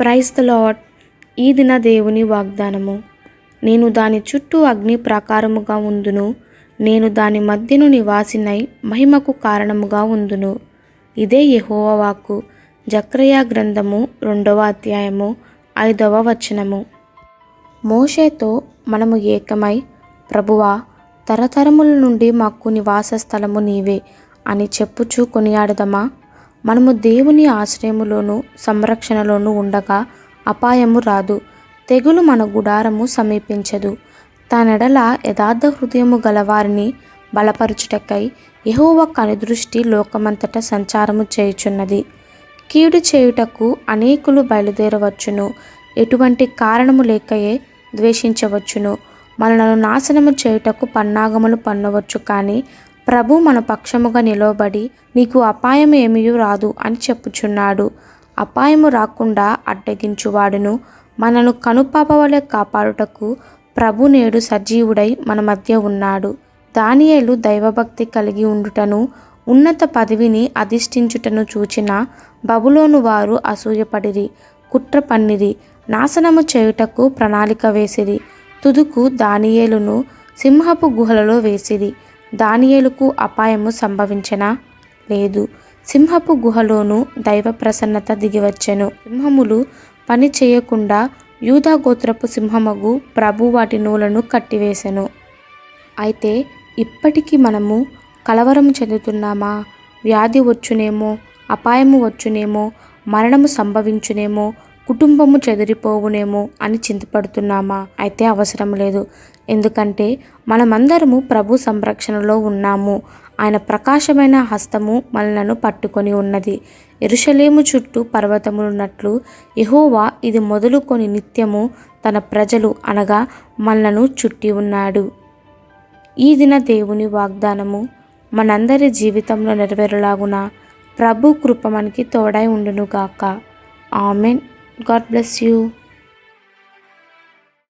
Praise the lord ఈ దిన దేవుని వాగ్దానము. నేను దాని చుట్టూ అగ్ని ప్రాకారముగా ఉందును. నేను దాని మధ్యను నివాసినై మహిమకు కారణముగా ఉందును. ఇదే యెహోవా జక్రయా గ్రంథము రెండవ అధ్యాయము ఐదవ వచనము. మోషేతో మనము ఏకమై ప్రభువా తరతరముల నుండి మాకు నివాస స్థలము నీవే అని చెప్పుచూ కొనియాడదమా? మనము దేవుని ఆశ్రయములోను సంరక్షణలోను ఉండగా అపాయము రాదు. తెగులు మన గుడారము సమీపించదు. తనెడల యథార్థ హృదయము గలవారిని బలపరుచుటకై యెహోవ కనుదృష్టి లోకమంతట సంచారము చేయుచున్నది. కీడు చేయుటకు అనేకులు బయలుదేరవచ్చును. ఎటువంటి కారణము లేకయే ద్వేషించవచ్చును. మనలను నాశనము చేయుటకు పన్నాగములు పన్నవచ్చు కానీ ప్రభు మన పక్షముగా నిలవబడి నీకు అపాయం ఏమీ రాదు అని చెప్పుచున్నాడు. అపాయము రాకుండా అడ్డగించువాడును. మనను కనుపాప వలె కాపాడుటకు ప్రభు నేడు సజీవుడై మన మధ్య ఉన్నాడు. దానియేలు దైవభక్తి కలిగి ఉండుటను ఉన్నత పదవిని అధిష్ఠించుటను చూచిన బబులోను వారు అసూయపడిరి కుట్ర పన్నిరి నాశనము చేయుటకు ప్రణాళిక వేసిరి తుదుకు దానియేలును సింహపు గుహలలో వేసిరి. దానియేలుకు అపాయము సంభవించనా? లేదు. సింహపు గుహలోనూ దైవ ప్రసన్నత దిగివచ్చెను. సింహములు పని చేయకుండా యూదా గోత్రపు సింహమగు ప్రభు వాటి నూలను కట్టివేశను అయితే ఇప్పటికీ మనము కలవరము చెందుతున్నామా? వ్యాధి వచ్చునేమో అపాయము వచ్చునేమో మరణము సంభవించునేమో కుటుంబము చెదిరిపోవునేమో అని చింతపడుతున్నామా? అయితే అవసరం లేదు. ఎందుకంటే మనమందరము ప్రభు సంరక్షణలో ఉన్నాము. ఆయన ప్రకాశమైన హస్తము మనలను పట్టుకొని ఉన్నది. ఎరుషలేము చుట్టూ పర్వతములున్నట్లు యహోవా ఇది మొదలుకొని నిత్యము తన ప్రజలు అనగా మనలను చుట్టి ఉన్నాడు. ఈ దిన దేవుని వాగ్దానము మనందరి జీవితంలో నెరవేరులాగున? ప్రభు కృప మనకి తోడై ఉండునుగాక. ఆమెన్. God bless you.